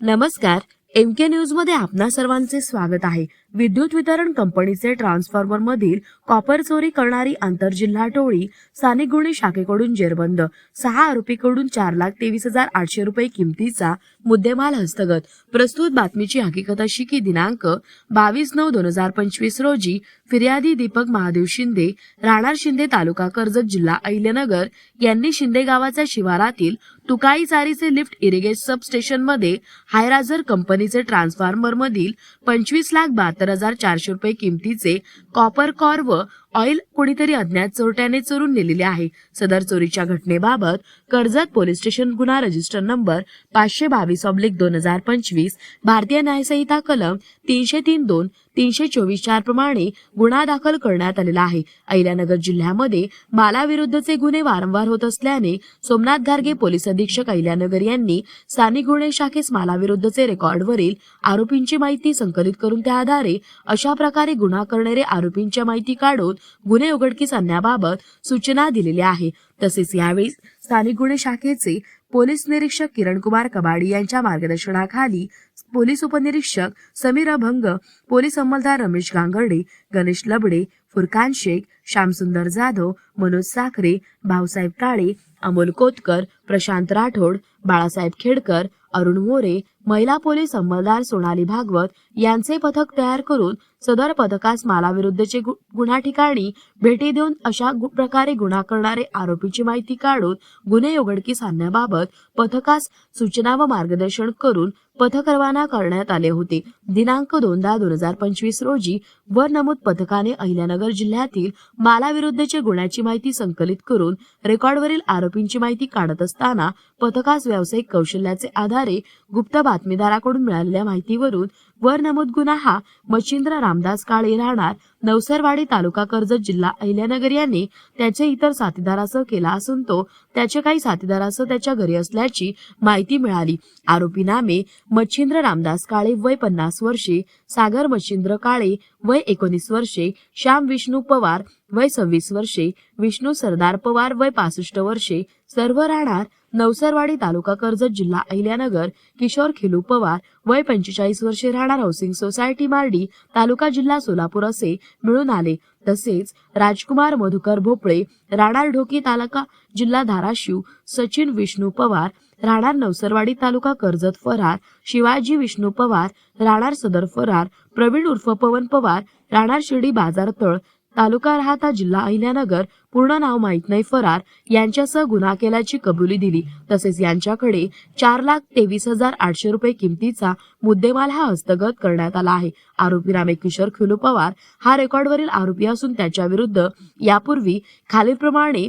नमस्कार एम के न्यूजमध्ये आपणा सर्वांचे स्वागत आहे. विद्युत वितरण कंपनीचे ट्रान्सफॉर्मर मधील कॉपर चोरी करणारी आंतरजिल्हा टोळी स्थानिक गुन्हे शाखेकडून जेरबंद. सहा आरोपीकडून चार लाख तेवीस हजार आठशे रुपये किमतीचा मुद्देमाल हस्तगत. प्रस्तुत बातमीची हकीकत अशी की दिनांक बावीस नऊ दोन हजार पंचवीस रोजी फिर्यादी दीपक महादेव शिंदे राहणार शिंदे तालुका कर्जत जिल्हा अहिल्यानगर यांनी शिंदे गावाच्या शिवारातील तुकाई चारीचे लिफ्ट इरिगेट सबस्टेशनमध्ये हायराझर कंपनीचे ट्रान्सफॉर्मर मधील पंचवीस लाख बहात्तर हजार चारशे रुपये किमतीचे कॉपर कॉर व ऑइल कोणीतरी अज्ञात चोरट्याने चोरून नेलेले आहे. सदर चोरीच्या घटनेबाबत कर्जत पोलीस स्टेशन गुन्हा रजिस्टर नंबर पाचशे बावीस ऑब्लिक दोन हजार पंचवीस भारतीय न्यायसंहिता कलम तीनशे तीन दोन तीनशे चोवीस चार प्रमाणे गुन्हा दाखल करण्यात आलेला आहे. अहिल्यानगर जिल्ह्यामध्ये मालाविरुद्धचे गुन्हे वारंवार होत असल्याने सोमनाथ गार्गे पोलीस अधीक्षक अहिल्यानगर यांनी स्थानिक गुन्हे शाखेस मालाविरुद्धचे रेकॉर्डवरील आरोपींची माहिती संकलित करून त्या आधारे अशा प्रकारे गुन्हा करणारे आरोपींच्या माहिती काढून गुन्हे उघडकीस आणण्याबाबत सूचना दिलेल्या आहे तसेच यावेळी स्थानिक गुन्हे शाखेचे पोलीस निरीक्षक किरण कुमार कबाडी यांच्या मार्गदर्शनाखाली पोलीस उपनिरीक्षक समीर अभंग पोलीस अंमलदार रमेश गांगर्डे गणेश लबडे फुरकान शेख श्यामसुंदर जाधव मनोज साखरे भाऊसाहेब काळे अमोल कोतकर प्रशांत राठोड बाळासाहेब खेडकर अरुण मोरे महिला पोलीस अंमलदार सोनाली भागवत यांचे पथक तयार करून सदर पथकास मालाविरुद्धचे गु- गुन्हा ठिकाणी भेटी देऊन अशा प्रकारे गुन्हा करणारे आरोपीची माहिती काढून गुन्हे उघडकीस आणण्याबाबत पथकास सूचना व मार्गदर्शन करून पथक रवाना करण्यात आले होते. दिनांक दोन दहा दोन हजार पंचवीस रोजी वर नमूद पथकाने अहिल्यानगर जिल्ह्यातील मालाविरुद्धच्या गुन्ह्याची माहिती संकलित करून रेकॉर्डवरील आरोपींची माहिती काढत असताना पथकास व्यावसायिक कौशल्याचे आधारे गुप्त बातमीदाराकडून मिळालेल्या माहितीवरून वर नमूद गुन्हा हा मच्छिंद्र रामदास काळे राहणार नवसरवाडी तालुका कर्जत जिल्हा अहिल्यानगर यांनी त्याचे इतर साथीदारासह केला असून तो त्याचे काही साथीदारासह त्याच्या घरी असल्याची माहिती मिळाली. आरोपी नामे मच्छिंद्र रामदास काळे वय पन्नास वर्षे सागर मच्छिंद्र काळे वय एकोणीस वर्षे श्याम विष्णू पवार वय सव्वीस वर्षे विष्णू सरदार पवार वय पासष्ट वर्षे सर्व राहणार नवसरवाडी तालुका कर्जत जिल्हा अहिल्यानगर किशोर खिलू पवार वय पंचेचाळीस वर्षे राहणार हाऊसिंग सोसायटी मार्डी तालुका जिल्हा सोलापूर असे मिळून आले. तसेच राजकुमार मधुकर भोपळे राणार ढोकी तालुका जिल्हा धाराशिव सचिन विष्णू पवार राणार नवसरवाडी तालुका कर्जत फरार शिवाजी विष्णू पवार राणार सदर फरार प्रवीण उर्फ पवन पवार राणार शिर्डी बाजार तळ तालुका राहता जिल्हा अहिल्यानगर पूर्ण नाव माहीत नाही फरार. यांच्यासह गुन्हा केल्याची कबुली दिली. तसेच यांच्याकडे चार लाख तेवीस हजार आठशे रुपये किमतीचा मुद्देमाल हा हस्तगत करण्यात आला आहे. आरोपी रामे किशोर खुलू पवार हा रेकॉर्डवरील आरोपी असून त्याच्याविरुद्ध यापूर्वी खालीलप्रमाणे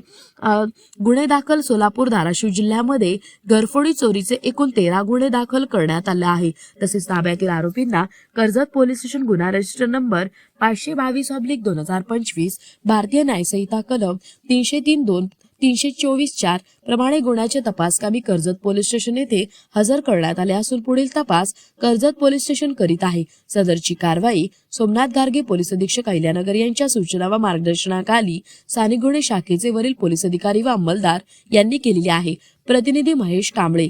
गुन्हे दाखल सोलापूर धाराशिव जिल्ह्यामध्ये घरफोडी चोरीचे एकूण तेरा गुन्हे दाखल करण्यात आले आहे. तसेच ताब्यातील आरोपींना कर्जत पोलीस स्टेशन गुन्हा रजिस्टर नंबर पाचशे बावीस ऑब्लिक दोन हजार पंचवीस भारतीय न्यायसंहिता कलम तीनशे तीन दोन तीनशे चोवीस चार प्रमाणे गुन्ह्याचे तपासकामी कर्जत पोलीस स्टेशन येथे हजर करण्यात आले असून पुढील तपास कर्जत पोलीस स्टेशन करीत आहे. सदरची कारवाई सोमनाथ गार्गे पोलीस अधीक्षक अहिल्यानगर यांच्या सूचना व मार्गदर्शनाखाली स्थानिक गुन्हे शाखेचे वरील पोलीस अधिकारी व अंमलदार यांनी केलेली आहे. प्रतिनिधी महेश कांबळे